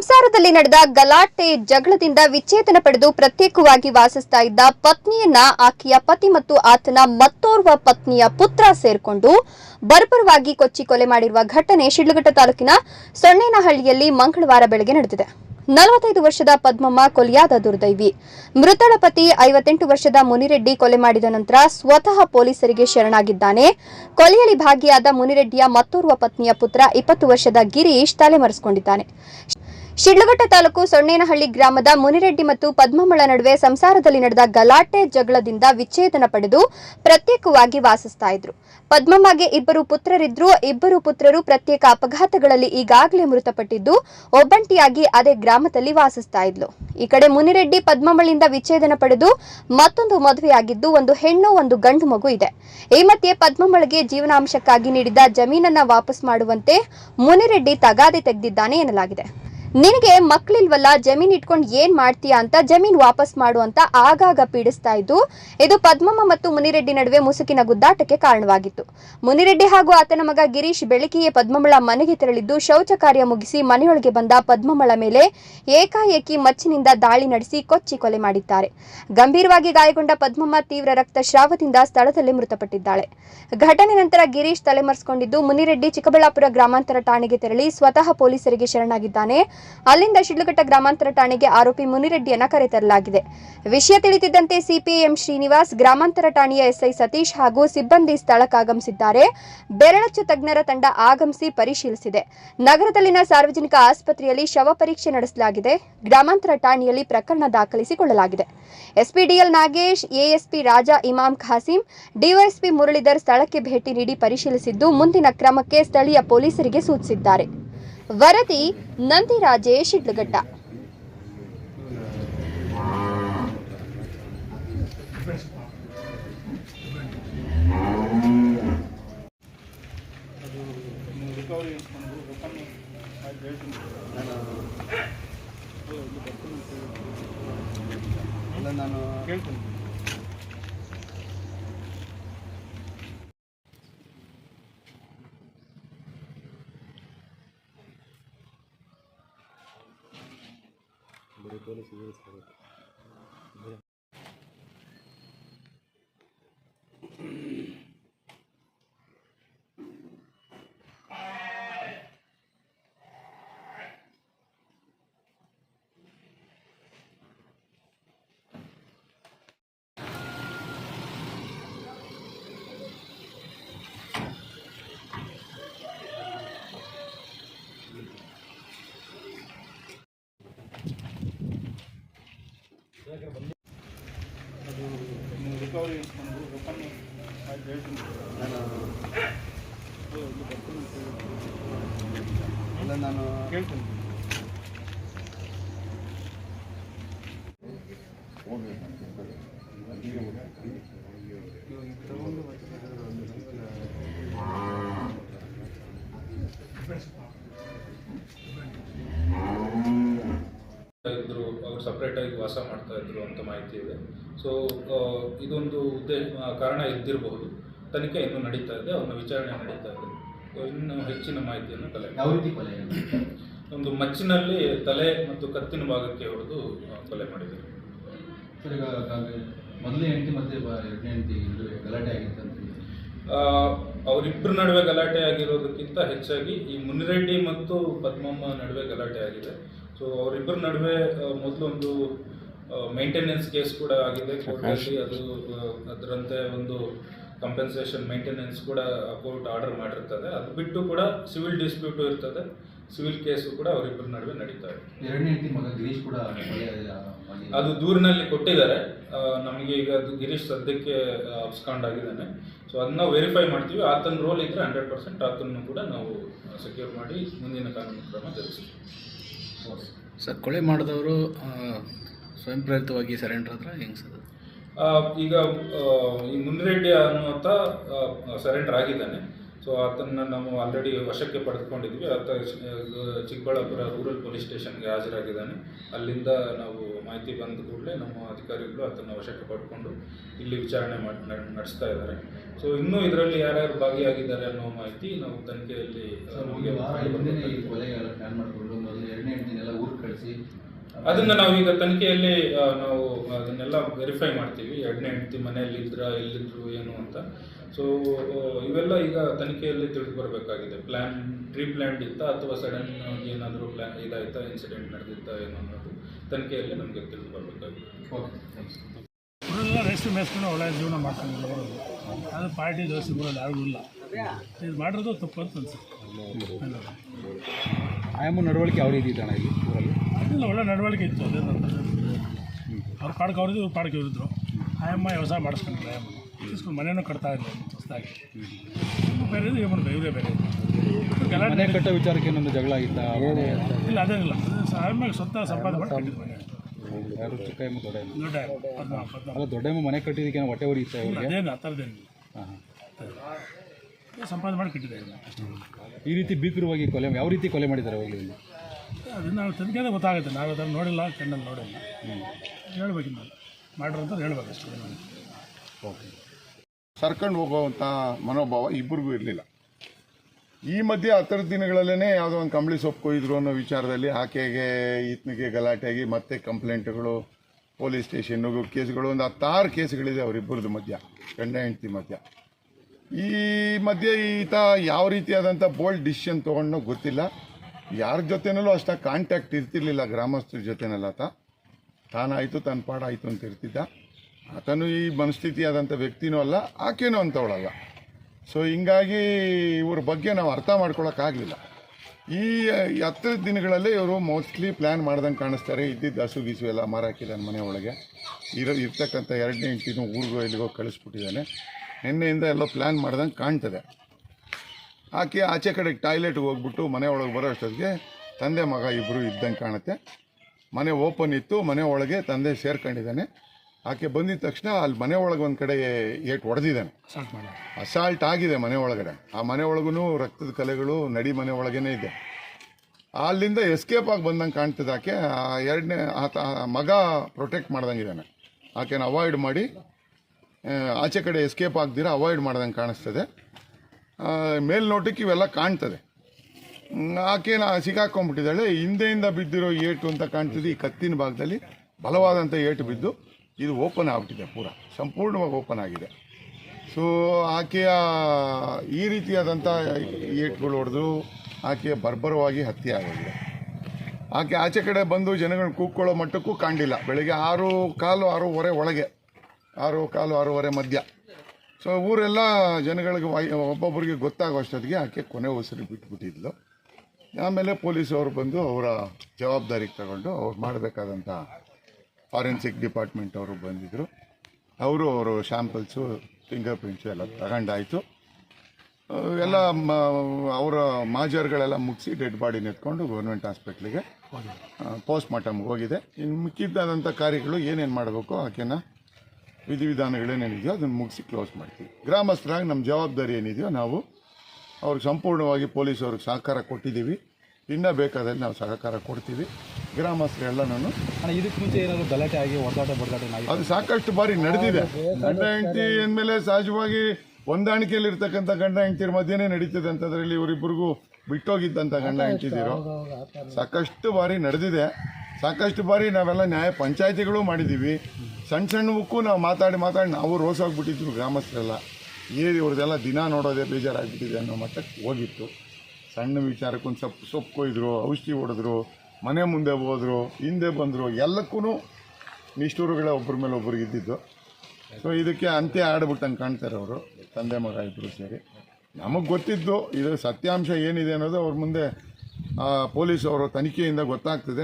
ಸಂಸಾರದಲ್ಲಿ ನಡೆದ ಗಲಾಟೆ ಜಗಳದಿಂದ ವಿಚ್ಛೇದನ ಪಡೆದು ಪ್ರತ್ಯೇಕವಾಗಿ ವಾಸಿಸ್ತಾ ಇದ್ದ ಪತ್ನಿಯನ್ನ ಆಕೆಯ ಪತಿ ಮತ್ತು ಆತನ ಮತ್ತೋರ್ವ ಪತ್ನಿಯ ಪುತ್ರ ಸೇರ್ಕೊಂಡು ಬರ್ಬರವಾಗಿ ಕೊಚ್ಚಿ ಕೊಲೆ ಮಾಡಿರುವ ಘಟನೆ ಶಿಡ್ಲಘಟ್ಟ ತಾಲೂಕಿನ ಸೊಣ್ಣೇನಹಳ್ಳಿಯಲ್ಲಿ ಮಂಗಳವಾರ ಬೆಳಗ್ಗೆ ನಡೆದಿದೆ. ನಲವತ್ತೈದು ವರ್ಷದ ಪದ್ಮಮ್ಮ ಕೊಲೆಯಾದ ದುರ್ದೈವಿ. ಮೃತಳ ಪತಿ ಐವತ್ತೆಂಟು ವರ್ಷದ ಮುನಿರೆಡ್ಡಿ ಕೊಲೆ ಮಾಡಿದ ನಂತರ ಸ್ವತಃ ಪೊಲೀಸರಿಗೆ ಶರಣಾಗಿದ್ದಾನೆ. ಕೊಲೆಯಲ್ಲಿ ಭಾಗಿಯಾದ ಮುನಿರೆಡ್ಡಿಯ ಮತ್ತೋರ್ವ ಪತ್ನಿಯ ಪುತ್ರ ಇಪ್ಪತ್ತು ವರ್ಷದ ಗಿರೀಶ್ ತಲೆಮರೆಸಿಕೊಂಡಿದ್ದಾನೆ. ಶಿಡ್ಲಘಟ್ಟ ತಾಲೂಕು ಸೊಣ್ಣೇನಹಳ್ಳಿ ಗ್ರಾಮದ ಮುನಿರೆಡ್ಡಿ ಮತ್ತು ಪದ್ಮಮಳ ನಡುವೆ ಸಂಸಾರದಲ್ಲಿ ನಡೆದ ಗಲಾಟೆ ಜಗಳದಿಂದ ವಿಚ್ಛೇದನ ಪಡೆದು ಪ್ರತ್ಯೇಕವಾಗಿ ವಾಸಿಸ್ತಾ ಇದ್ರು. ಪದ್ಮಮ್ಮಗೆ ಇಬ್ಬರು ಪುತ್ರರಿದ್ರು. ಇಬ್ಬರು ಪುತ್ರರು ಪ್ರತ್ಯೇಕ ಅಪಘಾತಗಳಲ್ಲಿ ಈಗಾಗಲೇ ಮೃತಪಟ್ಟಿದ್ದು, ಒಬ್ಬಂಟಿಯಾಗಿ ಅದೇ ಗ್ರಾಮದಲ್ಲಿ ವಾಸಿಸ್ತಾ ಇದ್ಲು. ಈ ಕಡೆ ಮುನಿರೆಡ್ಡಿ ಪದ್ಮಮಳಿಯಿಂದ ವಿಚ್ಛೇದನ ಪಡೆದು ಮತ್ತೊಂದು ಮದುವೆಯಾಗಿದ್ದು, ಒಂದು ಹೆಣ್ಣು, ಒಂದು ಗಂಡು ಮಗು ಇದೆ. ಈ ಮಧ್ಯೆ ಪದ್ಮಮಳಿಗೆ ಜೀವನಾಂಶಕ್ಕಾಗಿ ನೀಡಿದ ಜಮೀನನ್ನ ವಾಪಸ್ ಮಾಡುವಂತೆ ಮುನಿರೆಡ್ಡಿ ತಗಾದೆ ತೆಗೆದಿದ್ದಾನೆ ಎನ್ನಲಾಗಿದೆ. ನಿನಗೆ ಮಕ್ಳಿಲ್ವಲ್ಲ, ಜಮೀನ್ ಇಟ್ಕೊಂಡು ಏನ್ ಮಾಡ್ತೀಯಾ ಅಂತ ಜಮೀನ್ ವಾಪಸ್ ಮಾಡು ಅಂತ ಆಗಾಗ ಪೀಡಿಸ್ತಾ ಇದ್ದು, ಇದು ಪದ್ಮಮ್ಮ ಮತ್ತು ಮುನಿರೆಡ್ಡಿ ನಡುವೆ ಮುಸುಕಿನ ಗುದ್ದಾಟಕ್ಕೆ ಕಾರಣವಾಗಿತ್ತು. ಮುನಿರೆಡ್ಡಿ ಹಾಗೂ ಆತನ ಮಗ ಗಿರೀಶ್ ಬೆಳಕಿಯೇ ಪದ್ಮಮ್ಮಳ ಮನೆಗೆ ತೆರಳಿದ್ದು, ಶೌಚ ಕಾರ್ಯ ಮುಗಿಸಿ ಮನೆಯೊಳಗೆ ಬಂದ ಪದ್ಮಮ್ಮಳ ಮೇಲೆ ಏಕಾಏಕಿ ಮಚ್ಚಿನಿಂದ ದಾಳಿ ನಡೆಸಿ ಕೊಚ್ಚಿ ಕೊಲೆ ಮಾಡಿದ್ದಾರೆ. ಗಂಭೀರವಾಗಿ ಗಾಯಗೊಂಡ ಪದ್ಮಮ್ಮ ತೀವ್ರ ರಕ್ತಸ್ರಾವದಿಂದ ಸ್ಥಳದಲ್ಲೇ ಮೃತಪಟ್ಟಿದ್ದಾಳೆ. ಘಟನೆ ನಂತರ ಗಿರೀಶ್ ತಲೆಮರೆಸಿಕೊಂಡಿದ್ದು, ಮುನಿರೆಡ್ಡಿ ಚಿಕ್ಕಬಳ್ಳಾಪುರ ಗ್ರಾಮಾಂತರ ಠಾಣೆಗೆ ತೆರಳಿ ಸ್ವತಃ ಪೊಲೀಸರಿಗೆ ಶರಣಾಗಿದ್ದಾನೆ. ಅಲ್ಲಿಂದ ಶಿಡ್ಲಘಟ್ಟ ಗ್ರಾಮಾಂತರ ಠಾಣೆಗೆ ಆರೋಪಿ ಮುನಿರೆಡ್ಡಿಯನ್ನ ಕರೆತರಲಾಗಿದೆ. ವಿಷಯ ತಿಳಿದಿದ್ದಂತೆ ಸಿಪಿಎಂ ಶ್ರೀನಿವಾಸ್, ಗ್ರಾಮಾಂತರ ಠಾಣೆಯ ಎಸ್ಐ ಸತೀಶ್ ಹಾಗೂ ಸಿಬ್ಬಂದಿ ಸ್ಥಳಕ್ಕಾಗಮಿಸಿದ್ದಾರೆ. ಬೆರಳಚ್ಚು ತಜ್ಞರ ತಂಡ ಆಗಮಿಸಿ ಪರಿಶೀಲಿಸಿದೆ. ನಗರದಲ್ಲಿನ ಸಾರ್ವಜನಿಕ ಆಸ್ಪತ್ರೆಯಲ್ಲಿ ಶವ ಪರೀಕ್ಷೆ ನಡೆಸಲಾಗಿದೆ. ಗ್ರಾಮಾಂತರ ಠಾಣೆಯಲ್ಲಿ ಪ್ರಕರಣ ದಾಖಲಿಸಿಕೊಳ್ಳಲಾಗಿದೆ. SP D L Nagesh, ASP Raja Imam Khasim, DySP Muralidhar ಸ್ಥಳಕ್ಕೆ ಭೇಟಿ ನೀಡಿ ಪರಿಶೀಲಿಸಿದ್ದು, ಮುಂದಿನ ಕ್ರಮಕ್ಕೆ ಸ್ಥಳೀಯ ಪೊಲೀಸರಿಗೆ ಸೂಚಿಸಿದ್ದಾರೆ. ವರದಿ ನಂದಿರಾಜೇಶ್ ಶಿಡ್ಲಘಟ್ಟ. ರಿಕವರಿ ಮಾಡ್ಕೊಂಡು ಓಪನ್ ಆಯ್ತು ಹೇಳ್ತೀನಿ ಹೇಳ್ತೀನಿ ನಾನು ಇದ್ರು, ಅವರು ಸಪ್ರೇಟಾಗಿ ವಾಸ ಮಾಡ್ತಾ ಇದ್ರು ಅಂತ ಮಾಹಿತಿ ಇದೆ. ಸೊ ಇದೊಂದು ಉದ್ದೇಶ ಕಾರಣ ಇದ್ದಿರಬಹುದು. ತನಿಖೆ ಇನ್ನೂ ನಡೀತಾ ಇದೆ ಅವನ ವಿಚಾರಣೆ ನಡೀತಾ ಇದೆ. ಇನ್ನೂ ಹೆಚ್ಚಿನ ಮಾಹಿತಿಯನ್ನು ತಲೆ ಯಾವ ರೀತಿ ಕೊಲೆ ಒಂದು ಮಚ್ಚಿನಲ್ಲಿ ತಲೆ ಮತ್ತು ಕತ್ತಿನ ಭಾಗಕ್ಕೆ ಹೊಡೆದು ಕೊಲೆ ಮಾಡಿದ್ದಾರೆ. ಸರ್ ಈಗ ಮೊದಲನೇ ಹೆಂಡತಿ ಮತ್ತೆ ಎರಡನೇ ಹೆಂಡತಿ ಗಲಾಟೆ ಆಗಿತ್ತು ಅಂತ ಅವರಿಬ್ಬರ ನಡುವೆ ಗಲಾಟೆ ಆಗಿರೋದಕ್ಕಿಂತ ಹೆಚ್ಚಾಗಿ ಈ ಮುನಿರೆಡ್ಡಿ ಮತ್ತು ಪದ್ಮಮ್ಮ ನಡುವೆ ಗಲಾಟೆ ಆಗಿದೆ. ಸೊ ಅವರಿಬ್ಬರ ನಡುವೆ ಮೊದಲೊಂದು ಮೇಂಟೆನೆನ್ಸ್ ಕೇಸ್ ಕೂಡ ಆಗಿದೆ. ಕೋರ್ಟಲ್ಲಿ ಅದು ಅದರಂತೆ ಒಂದು ಕಂಪೆನ್ಸೇಷನ್ ಮೇಂಟೆನೆನ್ಸ್ ಕೂಡ ಕೋರ್ಟ್ ಆರ್ಡರ್ ಮಾಡಿರ್ತದೆ. ಅದು ಬಿಟ್ಟು ಕೂಡ ಸಿವಿಲ್ ಡಿಸ್ಪ್ಯೂಟು ಇರ್ತದೆ. ಸಿವಿಲ್ ಕೇಸು ಕೂಡ ಅವರಿಬ್ಬರ ನಡುವೆ ನಡೀತಾ ಇದೆ. ಎರಡನೇ ಹೆಂಡತಿ ಗಿರೀಶ್ ಕೂಡ ಅದು ದೂರಿನಲ್ಲಿ ಕೊಟ್ಟಿದ್ದಾರೆ. ನಮಗೆ ಈಗ ಅದು ಗಿರೀಶ್ ಸದ್ಯಕ್ಕೆ ಅಬ್ಸ್ಕಾಂಡ್ ಆಗಿದ್ದಾನೆ. ಸೊ ಅದನ್ನ ವೆರಿಫೈ ಮಾಡ್ತೀವಿ. ಆತನ ರೋಲ್ ಇದ್ರೆ ಹಂಡ್ರೆಡ್ ಪರ್ಸೆಂಟ್ ಆತನ್ನು ಕೂಡ ನಾವು ಸೆಕ್ಯೂರ್ ಮಾಡಿ ಮುಂದಿನ ಕಾನೂನು ಕ್ರಮ ಜರುಗಿಸ್ತೀವಿ. ಸರ್ ಕೊಳೆ ಮಾಡಿದವರು ಸ್ವಯಂ ಪ್ರೇರಿತವಾಗಿ ಸರೆಂಡರ್ ಆದ್ರೆ? ಹೆಂಗೆ ಸರ್ ಈಗ ಈ ಮುನಿರೆಡ್ಡಿ ಅನ್ನುವಂಥ ಸರೆಂಡರ್ ಆಗಿದ್ದಾನೆ. ಸೊ ಆತನ ನಾವು ಆಲ್ರೆಡಿ ವಶಕ್ಕೆ ಪಡೆದುಕೊಂಡಿದ್ವಿ. ಆತ ಚಿಕ್ಕಬಳ್ಳಾಪುರ ರೂರಲ್ ಪೊಲೀಸ್ ಸ್ಟೇಷನ್ಗೆ ಹಾಜರಾಗಿದ್ದಾನೆ. ಅಲ್ಲಿಂದ ನಾವು ಮಾಹಿತಿ ಬಂದ ಕೂಡಲೇ ನಮ್ಮ ಅಧಿಕಾರಿಗಳು ಅದನ್ನು ವಶಕ್ಕೆ ಪಡ್ಕೊಂಡು ಇಲ್ಲಿ ವಿಚಾರಣೆ ಮಾಡಿ ನಡೆಸ್ತಾ ಇದ್ದಾರೆ. ಸೊ ಇನ್ನೂ ಇದರಲ್ಲಿ ಯಾರ್ಯಾರು ಭಾಗಿಯಾಗಿದ್ದಾರೆ ಅನ್ನೋ ಮಾಹಿತಿ ನಾವು ತನಿಖೆಯಲ್ಲಿ ಕೊಲೆಗೆಲ್ಲ ಪ್ಲಾನ್ ಮಾಡಿಕೊಂಡು ಮೊದಲು ಎರಡನೇ ಹೆಂಡತಿನೆಲ್ಲ ಊರಿಗೆ ಕಳಿಸಿ ಅದನ್ನ ನಾವೀಗ ತನಿಖೆಯಲ್ಲಿ ಆ, ನಾವು ಅದನ್ನೆಲ್ಲ ವೆರಿಫೈ ಮಾಡ್ತೀವಿ. ಎರಡನೇ ಹೆಂಡತಿ ಮನೆಯಲ್ಲಿ ಇದ್ರ ಎಲ್ಲಿದ್ರು ಏನು ಅಂತ. ಸೊ ಇವೆಲ್ಲ ಈಗ ತನಿಖೆಯಲ್ಲಿ ತಿಳಿದು ಬರಬೇಕಾಗಿದೆ. ಪ್ಲಾನ್ ಪ್ರೀ ಪ್ಲ್ಯಾನ್ಡ್ ಇತ್ತಾ ಅಥವಾ ಸಡನ್ ಏನಾದರೂ ಪ್ಲಾನ್ ಇದಾಯ್ತಾ ಇನ್ಸಿಡೆಂಟ್ ನಡೆದಿತ್ತಾ ಏನು ಅನ್ನೋದು ತನಿಖೆಯಲ್ಲಿ ನಮಗೆ ತಿಳಿದು ಬರಬೇಕಾಗಿದೆ. ಓಕೆ ಥ್ಯಾಂಕ್ಸ್ ಊರೆಲ್ಲ ರೇಷ್ಮೆ ಮೇಯಿಸ್ಕೊಂಡು ಒಳ್ಳೆ ಜೀವನ ಮಾಡ್ಕೊಂಡಿಲ್ಲ ಬರೋದು ಅದು ಪಾರ್ಟಿ ದೋಸೆ ಬರೋದು ಯಾರಿಗೂ ಇಲ್ಲ. ಇದು ಮಾಡಿರೋದು ತಪ್ಪು ಅಂತ ಅನ್ಸುತ್ತೆ ಆಯಮ್ಮ ನಡವಳಿಕೆ ಯಾವ ರೀತಿ ಇಲ್ಲಿ ಊರಲ್ಲಿ. ಅದಿಲ್ಲ ಒಳ್ಳೆ ನಡವಳಿಕೆ ಇತ್ತು ಅದೇನು ಅವ್ರು ಪಾಡಕ್ಕೆ ಅವ್ರದ್ದು ಇವ್ರು ಪಾಡಕ್ಕೆ ಇವ್ರಿದ್ರು. ಆಯಮ್ಮ ವ್ಯವಸಾಯ ಮಾಡಿಸ್ಕೊಂಡಿಲ್ಲ ಆಯಮ್ಮ ಇಸ್ಕೊಂಡು ಮನೆಯೂ ಕಟ್ತಾ ಇಲ್ಲ ಹೊಸದಾಗಿ. ಬೇರೆ ಇದು ಇವನು ಬೇರೆ. ಇವರೇ ಬೇರೆ ಮನೆ ಕಟ್ಟೋ ವಿಚಾರಕ್ಕೆ ಏನೊಂದು ಜಗಳ ಆಗಿತ್ತಾ? ಇಲ್ಲ ಅದೇನಿಲ್ಲ ಅದು ಆಯಮ್ಮಗೆ ಸ್ವಂತ ಸಂಪಾದನೆ ಮಾಡಿ ಮನೆ. ಯಾರು ಚಿಕ್ಕಮ್ಮ ದೊಡ್ಡಮ್ಮ? ದೊಡ್ಡ ಅಲ್ಲ ದೊಡ್ಡಮ್ಮ ಮನೆ ಕಟ್ಟಿದ್ದಕ್ಕೆ ಹೊಟ್ಟೆ ಹೊಡಿಯುತ್ತೆ ಅವ್ರಿಗೆ ಅದೇನು ಆ ಥರದ್ದೇನಿಲ್ಲ ಹಾಂ. ಸಂಪಾದನೆ ಮಾಡಿ ಕಟ್ಟಿದೆ. ಈ ರೀತಿ ಭೀಕರವಾಗಿ ಕೊಲೆ ಯಾವ ರೀತಿ ಕೊಲೆ ಮಾಡಿದ್ದಾರೆ ಹೋಗ್ಲಿ ಇಲ್ಲಿ? ಅದನ್ನ ನಾವು ತನಿಖೆಯಿಂದ ಗೊತ್ತಾಗುತ್ತೆ. ನಾವು ಅದನ್ನು ನೋಡಿಲ್ಲ, ಕಣ್ಣಲ್ಲಿ ನೋಡಿಲ್ಲ. ಹೇಳ್ಬೇಕು ನಾನು ಅಂತ ಹೇಳ್ಬೇಕು ಅಷ್ಟೇ. ಓಕೆ. ಸರ್ಕೊಂಡು ಹೋಗುವಂಥ ಮನೋಭಾವ ಇಬ್ಬರಿಗೂ ಇರಲಿಲ್ಲ. ಈ ಮಧ್ಯೆ ಹತ್ತರ ದಿನಗಳಲ್ಲೇ ಯಾವುದೋ ಒಂದು ಕಂಬಳಿ ಸೊಪ್ಪು ಕೊಯ್ದ್ರು ಅನ್ನೋ ವಿಚಾರದಲ್ಲಿ ಆಕೆಗೆ, ಈತನಿಗೆ ಗಲಾಟೆಯಾಗಿ ಮತ್ತೆ ಕಂಪ್ಲೇಂಟ್ಗಳು, ಪೊಲೀಸ್ ಸ್ಟೇಷನ್ನುಗಳು ಕೇಸ್ಗಳು, ಒಂದು ಹತ್ತಾರು ಕೇಸ್ಗಳಿದೆ ಅವರಿಬ್ಬರದ್ದು ಮಧ್ಯ, ಗಂಡ ಹೆಂಡತಿ ಮಧ್ಯ. ಈ ಮಧ್ಯೆ ಈತ ಯಾವ ರೀತಿಯಾದಂಥ ಬೋಲ್ಡ್ ಡಿಸಿಷನ್ ತೊಗೊಂಡೋ ಗೊತ್ತಿಲ್ಲ. ಯಾರ ಜೊತೆನಲ್ಲೂ ಅಷ್ಟಾಗಿ ಕಾಂಟ್ಯಾಕ್ಟ್ ಇರ್ತಿರ್ಲಿಲ್ಲ, ಗ್ರಾಮಸ್ಥರ ಜೊತೆನಲ್ಲ ಆತ. ತಾನಾಯಿತು ತನ್ನ ಪಾಡಾಯಿತು ಅಂತ ಇರ್ತಿದ್ದ. ಆತನು ಈ ಮನಸ್ಥಿತಿಯಾದಂಥ ವ್ಯಕ್ತಿನೂ ಅಲ್ಲ, ಆಕೆನೂ ಅಂತವಳಲ್ಲ ಸೊ ಹಿಂಗಾಗಿ ಇವ್ರ ಬಗ್ಗೆ ನಾವು ಅರ್ಥ ಮಾಡ್ಕೊಳಕ್ಕಾಗಲಿಲ್ಲ. ಈ, ಹತ್ತು ದಿನಗಳಲ್ಲೇ ಇವರು ಮೋಸ್ಟ್ಲಿ ಪ್ಲ್ಯಾನ್ ಮಾಡ್ದಂಗೆ ಕಾಣಿಸ್ತಾರೆ. ಇದ್ದಿದ್ದು ಹಸು, ಗೀಸು ಎಲ್ಲ ಮಾರಾಕಿದ್ದಾನೆ ಮನೆ ಒಳಗೆ. ಇರೋ, ಇರ್ತಕ್ಕಂಥ ಎರಡನೇ ಇಂಟಿನೂ ಊರಿಗೋ, ಎಲ್ಲಿಗೋ ಕಳಿಸ್ಬಿಟ್ಟಿದ್ದಾನೆ. ನಿನ್ನೆಯಿಂದ ಎಲ್ಲೋ ಪ್ಲ್ಯಾನ್ ಮಾಡ್ದಂಗೆ ಕಾಣ್ತದೆ. ಆಕೆ ಆಚೆ ಕಡೆ ಟಾಯ್ಲೆಟ್ಗೆ ಹೋಗ್ಬಿಟ್ಟು ಮನೆ ಒಳಗೆ ಬರೋ ಅಷ್ಟೊತ್ತಿಗೆ ತಂದೆ ಮಗ ಇಬ್ಬರು ಇದ್ದಂಗೆ ಕಾಣುತ್ತೆ. ಮನೆ ಓಪನ್ ಇತ್ತು ಮನೆ ಒಳಗೆ ತಂದೆ ಸೇರ್ಕೊಂಡಿದ್ದಾನೆ. ಆಕೆ ಬಂದಿದ ತಕ್ಷಣ ಅಲ್ಲಿ ಮನೆ ಒಳಗೆ ಒಂದು ಕಡೆ ಏಟ್ ಹೊಡೆದಿದ್ದಾನೆ ಅಸಾಲ್ಟ್ ಆಗಿದೆ ಮನೆ ಒಳಗಡೆ. ಆ ಮನೆ ಒಳಗೂ ರಕ್ತದ ಕಲೆಗಳು ನಡಿ ಮನೆ ಒಳಗೇನೆ ಇದೆ. ಅಲ್ಲಿಂದ ಎಸ್ಕೇಪ್ ಆಗಿ ಬಂದಂಗೆ ಕಾಣ್ತದೆ ಆಕೆ. ಆ ಎರಡನೇ ಆತ ಮಗ ಪ್ರೊಟೆಕ್ಟ್ ಮಾಡ್ದಂಗಿದ್ದಾನೆ. ಆಕೆನ ಅವಾಯ್ಡ್ ಮಾಡಿ ಆಚೆ ಕಡೆ ಎಸ್ಕೇಪ್ ಆಗ್ದಿರ ಅವಾಯ್ಡ್ ಮಾಡ್ದಂಗೆ ಕಾಣಿಸ್ತದೆ. ಮೇಲ್ನೋಟಕ್ಕೆ ಇವೆಲ್ಲ ಕಾಣ್ತದೆ. ಆಕೆನ ಸಿಗಾಕೊಂಡ್ಬಿಟ್ಟಿದ್ದಾಳೆ ಹಿಂದೆಯಿಂದ ಬಿದ್ದಿರೋ ಏಟು ಅಂತ ಕಾಣ್ತದೆ ಈ ಕತ್ತಿನ ಭಾಗದಲ್ಲಿ. ಬಲವಾದಂಥ ಏಟು ಬಿದ್ದು ಇದು ಓಪನ್ ಆಗ್ಬಿಟ್ಟಿದೆ ಪೂರ. ಸಂಪೂರ್ಣವಾಗಿ ಓಪನ್ ಆಗಿದೆ. ಸೊ ಆಕೆಯ ಈ ರೀತಿಯಾದಂಥ ಏಟ್ಗಳು ಹೊಡೆದು ಆಕೆಯ ಬರ್ಬರವಾಗಿ ಹತ್ಯೆ ಆಗೋಗಿದೆ ಆಕೆ ಆಚೆ ಕಡೆ ಬಂದು ಜನಗಳನ್ನ ಕೂಗ್ಕೊಳ್ಳೋ ಮಟ್ಟಕ್ಕೂ ಕಾಣಲಿಲ್ಲ. ಬೆಳಗ್ಗೆ ಆರು ಕಾಲು ಆರೂವರೆ ಒಳಗೆ. ಆರು ಕಾಲು ಆರೂವರೆ ಮಧ್ಯ. ಸೊ ಊರೆಲ್ಲ ಜನಗಳಿಗೆ ಒಬ್ಬೊಬ್ಬರಿಗೆ ಗೊತ್ತಾಗೋ ಅಷ್ಟೊತ್ತಿಗೆ ಆಕೆ ಕೊನೆ ಉಸಿರು ಬಿಟ್ಬಿಟ್ಟಿದ್ಲು. ಆಮೇಲೆ ಪೊಲೀಸವರು ಬಂದು ಅವರ ಜವಾಬ್ದಾರಿಗೆ ತಗೊಂಡು ಅವ್ರು ಮಾಡಬೇಕಾದಂಥ ಫಾರೆನ್ಸಿಕ್ ಡಿಪಾರ್ಟ್ಮೆಂಟ್ ಅವರು ಬಂದಿದ್ದರು ಅವರು ಅವರು ಶ್ಯಾಂಪಲ್ಸು ಫಿಂಗರ್ ಪ್ರಿಂಟ್ಸು ಎಲ್ಲ ತಗೊಂಡಾಯಿತು. ಎಲ್ಲ ಮ, ಅವರ ಮಾಜರ್ಗಳೆಲ್ಲ ಮುಗಿಸಿ ಡೆಡ್ ಬಾಡಿನ ಎತ್ಕೊಂಡು ಗೌರ್ಮೆಂಟ್ ಹಾಸ್ಪಿಟ್ಲಿಗೆ ಪೋಸ್ಟ್ ಮಾರ್ಟಮ್ಗೆ ಹೋಗಿದೆ. ಇನ್ನು ಮಿಕ್ಕಿದ್ದಾದಂಥ ಕಾರ್ಯಗಳು ಏನೇನು ಮಾಡಬೇಕು ಆಕೆನ ವಿಧಿವಿಧಾನಗಳೇನೇನಿದೆಯೋ ಅದನ್ನು ಮುಗಿಸಿ ಕ್ಲೋಸ್ ಮಾಡ್ತೀವಿ. ಗ್ರಾಮಸ್ಥರಾಗಿ ನಮ್ಮ ಜವಾಬ್ದಾರಿ ಏನಿದೆಯೋ ನಾವು ಅವ್ರಿಗೆ ಸಂಪೂರ್ಣವಾಗಿ ಪೊಲೀಸ್ ಅವ್ರಿಗೆ ಸಹಕಾರ ಕೊಟ್ಟಿದ್ದೀವಿ. ಇನ್ನೂ ಬೇಕಾದಲ್ಲಿ ನಾವು ಸಹಕಾರ ಕೊಡ್ತೀವಿ. ಗ್ರಾಮಸ್ಥರೆಲ್ಲ ನಾನು ಇದಕ್ಕೆ ಮುಂಚೆ ಏನಾದರೂ ಗಲಾಟೆ ಆಗಿ ಒದ್ದಾಟ ಬಡದಾಟ ಅದು ಸಾಕಷ್ಟು ಬಾರಿ ನಡೆದಿದೆ. ಗಂಡ ಹೆಂಡತಿ ಅಂದಮೇಲೆ ಸಹಜವಾಗಿ ಹೊಂದಾಣಿಕೆಯಲ್ಲಿ ಇರ್ತಕ್ಕಂಥ ಗಂಡ ಹೆಂಡತಿರ ಮಧ್ಯೆನೇ ನಡೀತದೆ ಅಂತದ್ರಲ್ಲಿ ಇವರಿಬ್ಬರಿಗೂ ಬಿಟ್ಟೋಗಿದ್ದಂಥ ಗಂಡ ಹೆಂಡತಿದ್ದೀರೋ ಸಾಕಷ್ಟು ಬಾರಿ ನಡೆದಿದೆ. ಸಾಕಷ್ಟು ಬಾರಿ ನಾವೆಲ್ಲ ನ್ಯಾಯ ಪಂಚಾಯತಿಗಳು ಮಾಡಿದ್ದೀವಿ. ಸಣ್ಣ ಸಣ್ಣವಕ್ಕೂ ನಾವು ಮಾತಾಡಿ ಮಾತಾಡಿ ನಾವು ರೋಸ್ ಹೋಗ್ಬಿಟ್ಟಿದ್ವಿ ಗ್ರಾಮಸ್ಥರೆಲ್ಲ. ಏರಿ ಇವ್ರದ್ದೆಲ್ಲ ದಿನ ನೋಡೋದೇ ಬೇಜಾರಾಗಿಬಿಟ್ಟಿದೆ ಅನ್ನೋ ಮಟ್ಟಕ್ಕೆ ಹೋಗಿತ್ತು. ಸಣ್ಣ ವಿಚಾರಕ್ಕೊಂದು ಸೊಪ್ಪು ಸೊಪ್ಪು ಕೊಯ್ದರು, ಔಷಧಿ ಹೊಡೆದ್ರು, ಮನೆ ಮುಂದೆ ಹೋದರು, ಹಿಂದೆ ಬಂದರು ಎಲ್ಲಕ್ಕೂ ನಿಷ್ಠೂರುಗಳೇ ಒಬ್ಬರ ಮೇಲೆ ಒಬ್ರಿಗೆ ಇದ್ದಿದ್ದು. ಸೊ ಇದಕ್ಕೆ ಅಂತ್ಯ ಆಡ್ಬಿಟ್ಟಂಗೆ ಕಾಣ್ತಾರೆ ಅವರು, ತಂದೆ ಮಗ ಇಬ್ಬರು ಸೇರಿ. ನಮಗೆ ಗೊತ್ತಿದ್ದು, ಇದು ಸತ್ಯಾಂಶ ಏನಿದೆ ಅನ್ನೋದು ಅವ್ರ ಮುಂದೆ ಪೊಲೀಸ್ ಅವರು ತನಿಖೆಯಿಂದ ಗೊತ್ತಾಗ್ತದೆ.